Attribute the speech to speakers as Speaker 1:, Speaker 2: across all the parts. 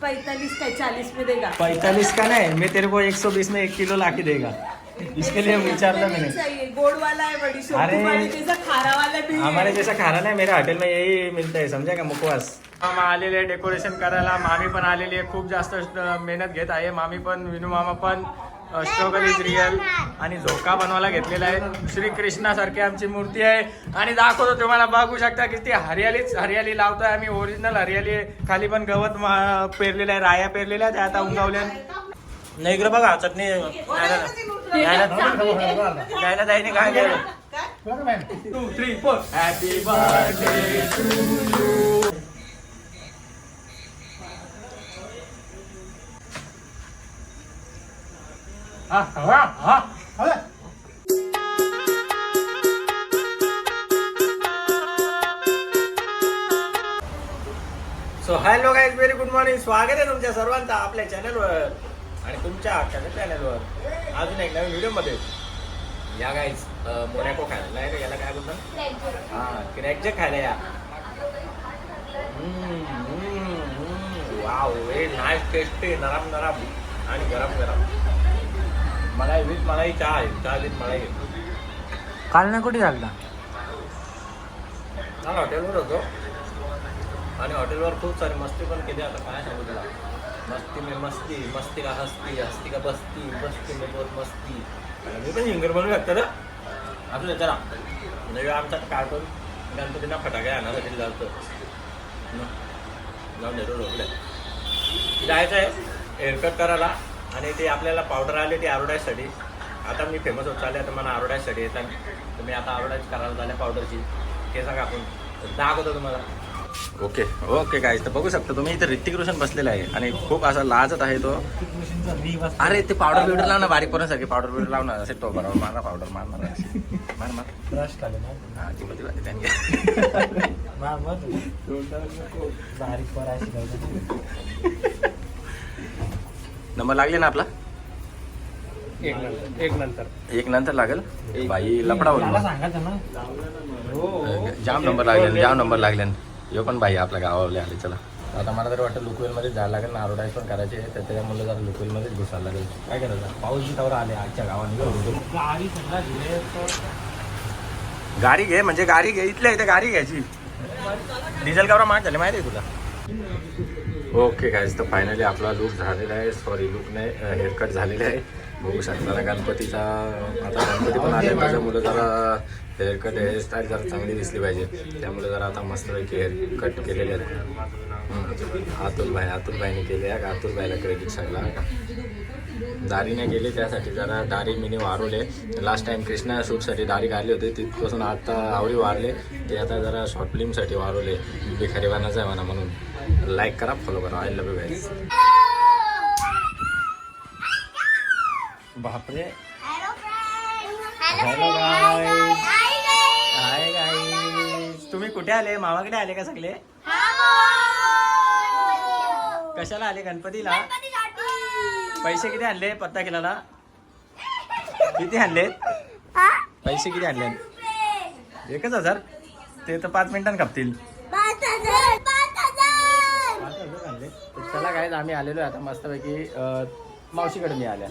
Speaker 1: पैतालीस का चालीस में देगा
Speaker 2: पैतालीस का नहीं? मैं तेरे को एक सौ बीस में एक किलो ला के देगा. इसके लिए विचारला मैंने.
Speaker 1: गोड वाला है बड़ी
Speaker 2: अरे।
Speaker 1: जैसा खारा वाला भी है।
Speaker 2: हमारे जैसा खाना नाही मेरे हॉटेल में यही मिळत आहे समजा का मुखवास? मामा आलेले डेकोरेशन करायला मामी पण आलेली आहे खूप जास्त मेहनत घेत आहे. मामी पण विनू मामा पण. स्ट्रगल इज रिअल आणि झोका बनवायला घेतलेला आहे. श्री कृष्णासारखी आमची मूर्ती आहे. आणि दाखवतो तुम्हाला बघू शकता की ती हरियालीच हरियाली लावतोय आम्ही. ओरिजिनल हरियाली आहे. खाली पण गवत मा- पेरलेलं आहे राया पेरलेल्या त्या आता उगवल्या नाही इकडे बघा चटणी. जायने काय केलं हॅपी बर्थडे टू यू हा हा हा so hello guys very good morning स्वागत आहे तुमच्या सर्वांचं आपल्या चॅनलवर आणि तुमच्या हक्काच्या चॅनलवर अजून एक नवीन व्हिडिओमध्ये या गाईज मोरॅको खायला. नाही रे याला काय बोलतात? हा क्रॅकचे खायला या. वाव व्हेरी नाईस टेस्टी नरम नरम. आणि गरम गरम. मलाई विथ मलाई चहा आहे चहा विथ मलाई
Speaker 3: काल ना कुठे
Speaker 2: चांगला हॉटेलवर होतो. आणि हॉटेलवर खूप सारी मस्ती पण केली आता काय सांगू तुला. मस्ती में मस्ती मस्ती का हस्ती हस्ती का बस्ती बस्ती में बहुत मस्ती. आणि मी पण हिंगर बनवू शकतो ना आपलं चला. म्हणजे आमचा कार्टून गणपतींना फटाके आणण्यासाठी जातो. जाऊन देतो रोखले जायचं आहे हेअरकट करायला. आणि ते आपल्याला पावडर आले ते आरोडायसाठी. आता मी फेमस होत चालले आता मला आरोडायसाठी येतात. तर मी आता आरोडायच करायला झाल्या पावडरची केसा कापून तर दाखवतो तुम्हाला. ओके. ओके काय तर बघू शकता तुम्ही इथे ऋतिक रोशन बसलेला आहे. आणि खूप असा लाजत आहे तो. अरे ते पावडर बिवडर लाव ना बारीक करण्यासाठी पावडर बिवडर लाव ना. असे तो बरोबर मार ना पावडर मार मार. मार मार.
Speaker 3: ब्रश काढले ना?
Speaker 2: हा ती मध्ये बारीक त्यांनी नंबर लागले ना आपला?
Speaker 3: एक नंतर एक नंतर.
Speaker 2: एक नंतर लागेल? बाई लपडा होईल.
Speaker 3: सांगायचं ना
Speaker 2: जाम नंबर लागले जाम नंबर लागले. यो पण बाई आपल्या गावावले आले चला. आता मला तर वाटतं लुकवेलमध्ये जायला लागेल ना आरोडाईज पण करायचे तर त्याच्यामुळे जरा लुकवेलमध्येच घुसायला लागेल. काय करायचं? पाऊस जिथावर आले आजच्या गावाने.
Speaker 3: गाडी सगळा दिले तर
Speaker 2: गाडी घे म्हणजे गाडी घे इथल्या इथे गाडी घ्यायची. डिझेल कवरा माग झाले माहिती आहे तुला? ओके काय तर फायनली आपला लुक झालेला आहे. सॉरी लुक नाही हेअरकट झालेला आहे. बघू शकता गणपतीचा आता गणपती पण आले त्याच्यामुळे जरा हेअरकट हेअरस्टाईल जरा चांगली दिसली पाहिजे. त्यामुळे जरा आता मस्तपैकी हेअर कट केलेले आहेत. हम्म. अतुल भाई भाईने केले आहे का? अतुल भाईला क्रेडिट सांगला दारीने गेले त्यासाठी जरा दारी मिनी वारवले. लास्ट टाइम कृष्णा शूटसाठी दारी काढली होती तिथपासून आता आवडी वारले. ते आता जरा शॉर्ट फिल्मसाठी वारवले. भिखारी आहे म्हणा म्हणून. लाईक करा फॉलो करा. आय लव्ह यू गाईज बापरे. हॅलो गाईज हाय गाईज तुम्ही कुठे आले? मामाकडे आले का सगळे? कशाला आले? गणपतीला? पैसे किती आणले पत्ता केला किती आणले? पैसे किती आणले? एकच हजार ते तर पाच मिनिटांनी खपतील आणले तर चला काय आम्ही आलेलो आहे आता मस्तपैकी मावशीकडे मी आल्या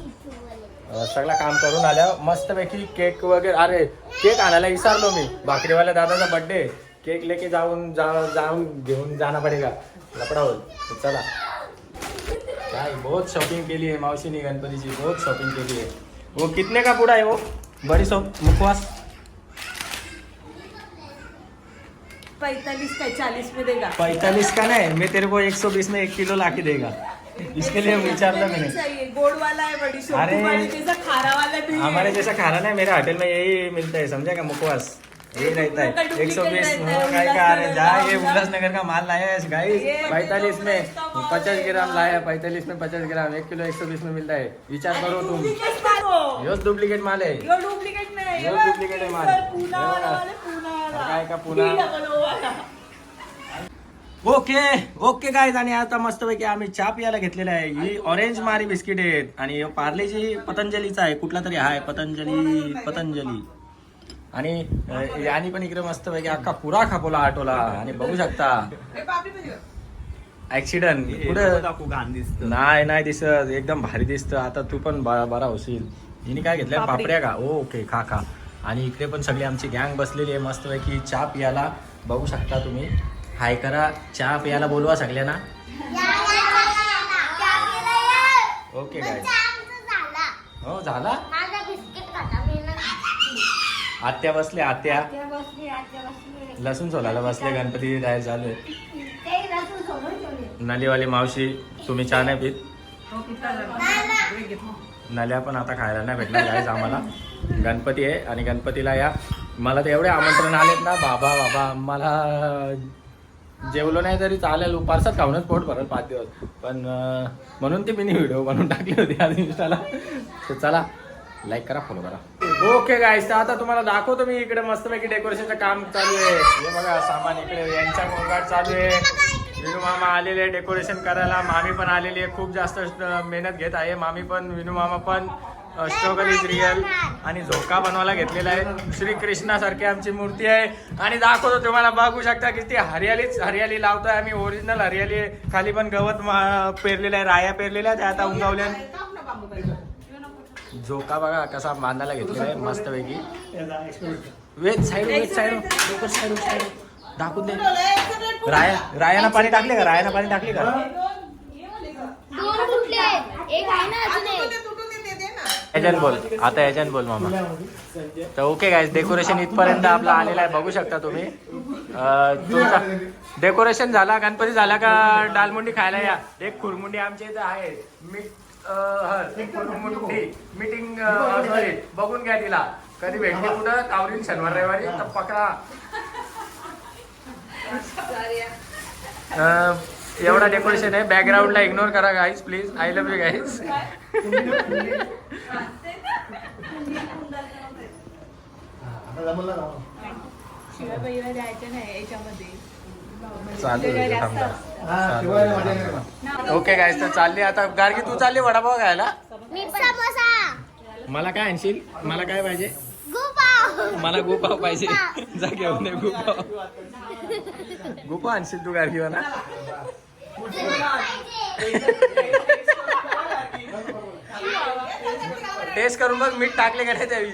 Speaker 2: सगळं काम करून आल्या. मस्तपैकी केक वगैरे अरे केक आणायला विसरलो मी. भाकरीवाल्या दादाचा बड्डे केक लेके जाऊन जा जाऊन घेऊन जाना पडेगा. लपडा होईल. चला. काय बहुत शॉपिंग केली आहे मावशीने गणपतीची. बहुत शॉपिंग केली आहे. वो कितने का पुडा आहे वो? बड़ी शॉप मुखवास.
Speaker 1: पैतालीस का चालीस में देगा।
Speaker 2: पैतालीस का नहीं मैं तेरे को एक सौ बीस में एक किलो ला के देगा। इसके लिए विचारला मैंने
Speaker 1: गोड वाला है बड़ी
Speaker 2: अरे।
Speaker 1: जैसा खारा वाला भी
Speaker 2: हमारे जैसा खाना नहीं मेरे होटल में यही मिलता है समझा का मुखवास? यही रहता है। एक सौ बीस
Speaker 1: है,
Speaker 2: काय का अरे जा ये
Speaker 1: उल्लासनगर।
Speaker 2: का माल लाया है गाइस पैतालीस में पचास ग्राम लाया है पैतालीस में पचास ग्राम एक किलो एक सौ बीस में मिलता है। विचार करो तुम।
Speaker 1: माल हो।
Speaker 2: माल है।
Speaker 1: यो डुप्लिकेट
Speaker 2: माल. हे
Speaker 1: पुणा वाला.
Speaker 2: काय का पुणा? ओके ओके गाईज आणि आता मस्तपैकी आम्ही चहा पियाला घेतलेला आहे. ही ऑरेंज मारी बिस्किट आहेत. आणि पार्लेजी पतंजलीचा आहे. कुठला तरी हा आहे पतंजली पतंजली. आणि यानी पण इकडे मस्तपैकी अख्खा पुरा खापोला आटोला. आणि बघू शकता. ऍक्सिडेंट कुठं? नाही नाही दिसत. एकदम भारी दिसतं. आता तू पण बरा होशील. हिने काय घेतलंय?
Speaker 1: पापडी.
Speaker 2: पापड्या का? ओके खा खा. आणि इकडे पण सगळी आमची गँग बसलेली आहे. मस्तपैकी चहा पियाला. बघू शकता तुम्ही. हाय करा. चहा पियाला बोलवा सगळ्यांना. ओके काय हो झाला? आत्या बसले आत्या. लसूण सोलायला बसले गणपती तयार झाले. नलीवाली मावशी तुम्ही चहा नाही पीत? नल्या पण आता खायला नाही भेटणार आम्हाला. गणपती आहे आणि गणपतीला या. मला तर एवढे आमंत्रण आलेत ना बाबा बाबा मला जेवलो नाही तरी चालेल उपारसात खाऊनच पोट भरल पाच दिवस. पण म्हणून ते मी व्हिडिओ बनवून टाकली होती आज इंस्टाला. तर चला लाईक करा फॉलो करा. ओके गाईस तर आता तुम्हाला दाखवतो मी इकडे मस्तपैकी डेकोरेशनचं काम चालू आहे. हे बघा सामान इकडे यांच्या गोंगाट चालू आहे. विनू मामा आलेले आहे डेकोरेशन करायला. मामी पण आलेली आहे. खूप जास्त मेहनत घेत आहे. मामी पण विनू मामा पण. स्ट्रगल इज रिअल आणि झोका बनवायला घेतलेला आहे. श्रीकृष्णासारखी आमची मूर्ती आहे. आणि दाखवतो तुम्हाला बघू शकता की ती हरियालीच हरियाली लावतोय आम्ही. ओरिजिनल हरियाली खाली पण गवत मा- पेरलेलं आहे राया पेरलेल्या त्या आता उंगावल्या झोका बघा कसा बांधायला घेतलेला आहे मस्तपैकी. Veg side veg side side side दाखवून दे. राया रायानं पाणी टाकले का? रायानं पाणी टाकले का?
Speaker 4: एक आहे ना
Speaker 2: याच्यान बोल. आता याच्यान बोल मामा. तर ओके गाईज डेकोरेशन इथपर्यंत आपला आलेलं आहे. बघू शकता तुम्ही. तुमचा डेकोरेशन झाला गणपती झाला का डालमुंडी खायला या? एक खुरमुंडी आमच्या इथं आहे. खुरमुंडी. मीटिंग सॉरी बघून घ्या तिला. कधी भेटली कुठं? कावरीन शनिवार रविवारी? तर पकडा. एवढा डेकोरेशन आहे. बॅकग्राऊंडला इग्नोर करा guys please I love you guys
Speaker 3: आता जमलं ना.
Speaker 1: नाही याच्यामध्ये.
Speaker 3: हा, शिवाय मजा नाही
Speaker 2: ओके काय तर चालली आता. गार्गी तू चालली वडापाव खायला?
Speaker 4: मी समोसा
Speaker 2: मला काय आणशील? मला काय पाहिजे?
Speaker 4: गुपाव
Speaker 2: मला गोपाव पाहिजे. जा घेऊन ये गोपाव. गोपाव आणशील तू गार्गी ना टेस्ट करून बघ मीठ टाकले का नाही त्यावी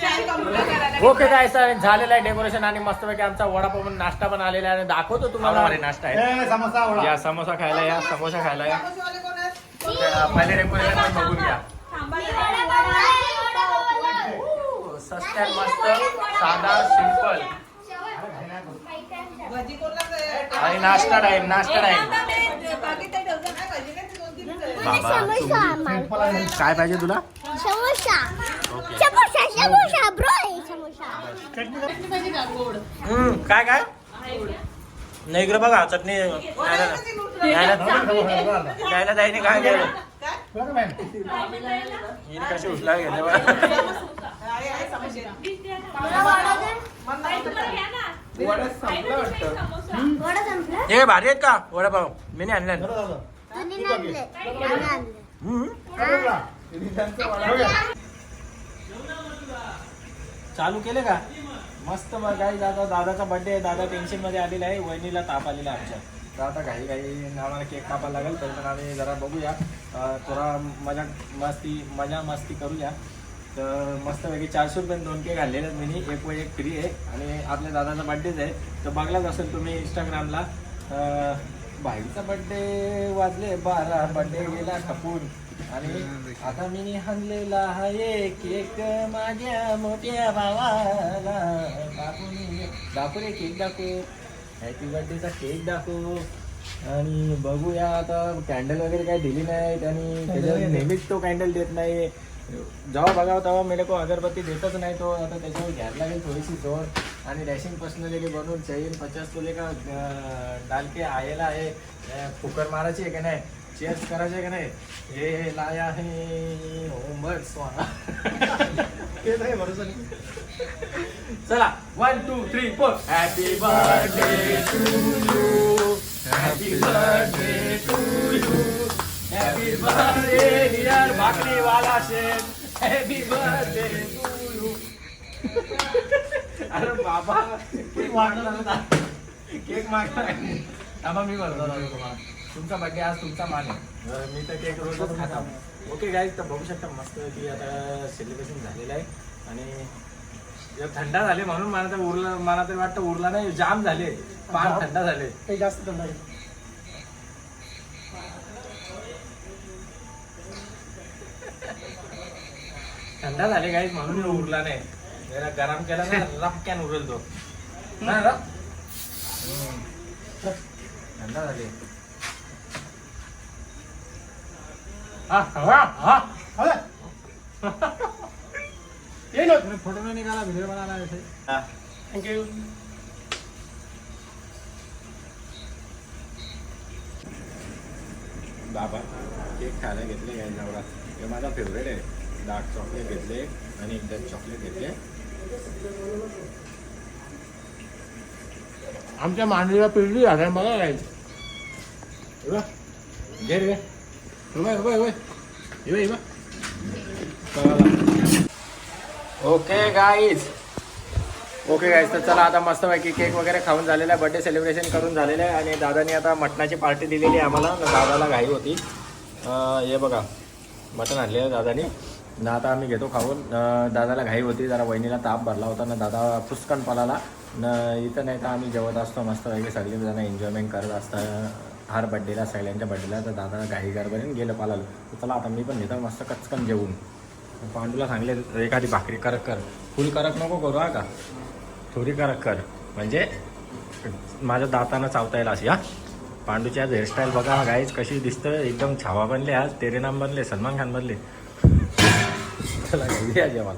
Speaker 1: चाय कमला करायला.
Speaker 2: ओके काय सर झालेलं आहे डेकोरेशन आणि मस्तपैकी आमचा वडापाव पण नाश्ता पण आलेला आहे आणि दाखवतो तुम्हाला नाश्ता आहे
Speaker 3: समोसा वडा.
Speaker 2: या समोसा खायला या समोसा खायला या पहिले डेकोरेशन पण बघून घ्या. सस्त्यात मस्त साधा सिंपल? आणि नाश्ता टाइम नाश्ता टाइम
Speaker 1: बाकी काही ठेवलं नाही, भजी काय ती दोन तीनच आहे.
Speaker 2: बाबा तुम्ही- काय पाहिजे तुला?
Speaker 4: समोसा.
Speaker 2: ओके.
Speaker 4: समोसा समोसा ब्रो समोसा.
Speaker 1: चटणी पाहिजे का गोड?
Speaker 2: हम्म, काय काय? नाही इकडे बघा चटणी न्यायला जायने काय केलं? कशी हे भारी आहेत का? वडापाव. मी नाही आणलं. चालू केले का? मस्त काही आता दादाचा बर्थडे आहे. दादा टेन्शनमध्ये आलेला आहे. वहिनीला ताप आलेला आहे आमच्या. तर आता काही काही आम्हाला केक कापायला लागेल. तरी पण आम्ही जरा बघूया. थोडा मजा मस्ती मजा मस्ती करूया. तर मस्तपैकी चारशे रुपये दोन केक आणलेले आहेत मिनी. एक व एक फ्री आहे. आणि आपल्या दादाचा बड्डेच आहे. तर बघलाच असेल तुम्ही इंस्टाग्रामला बाईचा बड्डे वाजले बारा बड्डे गेला खपून आणि आता मी हाणलेला हा एक एक माझ्या मोठ्या भावाला. दाखवून दाखवू रे केक दाखव हॅपी बर्थडेचा केक दाखव. आणि बघूया आता कॅन्डल वगैरे काही दिली नाही आणि त्याच्यावर नेहमीच तो कॅन्डल देत नाही. जेव्हा बघावं तेव्हा मेरे को अगरबत्ती देतच नाही तो. आता त्याच्यावर घ्यायला लागेल थोडीशी जोड. आणि डॅशिंग पर्सनली बनवून चैन पचास तोले का अं, डाल के आयला आहे. फुकर मारायची आहे का नाही? चेअर्स करायचे आहे का नाही? हे लाया है ओंबर स्वाहा
Speaker 3: ते नाही, भरोसा नाही.
Speaker 2: चला one two three four happy birthday to you happy birthday to you happy birthday dear भाकरी वाला शेठ हॅपी बर्थडे अरे बाबा केक होता केक मागला. थांबा मी दादा तुम्हाला. तुमचा बर्थडे आज तुमचा मान आहे. मी तर केक रोजच खाता. ओके गाईज तर बघू शकता मस्त की आता सेलिब्रेशन झालेलं आहे. आणि थंडा झाले म्हणून मला तर उरला मला तरी वाटतं उरला नाही जाम झाले. पान थंडा झाले.
Speaker 3: काही जास्त थंड आहे.
Speaker 2: थंडा झाले गाईज म्हणून उरला नाही. जरा गरम केला ना रपक्यान उरल तो. ना रा? हम्म. थंडा झाले. हा हा हा.
Speaker 3: ना.
Speaker 2: फोटो नाही निघाला व्हिडिओ बनाना
Speaker 3: थँक्यू
Speaker 2: बाबा केक खायला घेतले काय नवरा हे माझा फेवरेट आहे. डार्क चॉकलेट घेतले आणि एकदा चॉकलेट घेतले. आमच्या मांडवीला पिळली झाल्या बघा. काय घे. रे ओके गाईज ओके गाईज तर चला आता मस्तपैकी केक वगैरे खाऊन झालेला आहे. बर्थडे सेलिब्रेशन करून झालेलं आहे. आणि दादानी आता मटणाची पार्टी दिलेली आहे आम्हाला. दादाला घाई होती. हे बघा. मटण आणले दादानी. ना आता आम्ही घेतो खाऊन. दादाला घाई होती जरा वहिनीला ताप भरला होता ना दादा फुसकन पलाला न इथं नाही तर आम्ही जेवत असतो मस्त वगैरे सगळेजण एन्जॉयमेंट करत असतात. हर बड्डेला सगळ्यांच्या बड्डेला तर दादा घाई गरबरीन गेलं पालालं तर चला आता मी पण घेतो मस्त कचकन जेवून. पांडूला सांगले एखादी भाकरी करक कर. फुल करक नको करू हा का? थोडी करक कर. म्हणजे? माझ्या दातानं चावता येईल अशी हा. पांडूची आज हेअरस्टाईल बघा गाईज कशी दिसतं एकदम छावा बनले आज तेरे नाम बनले सलमान खान बनले. 这来感谢姐夫了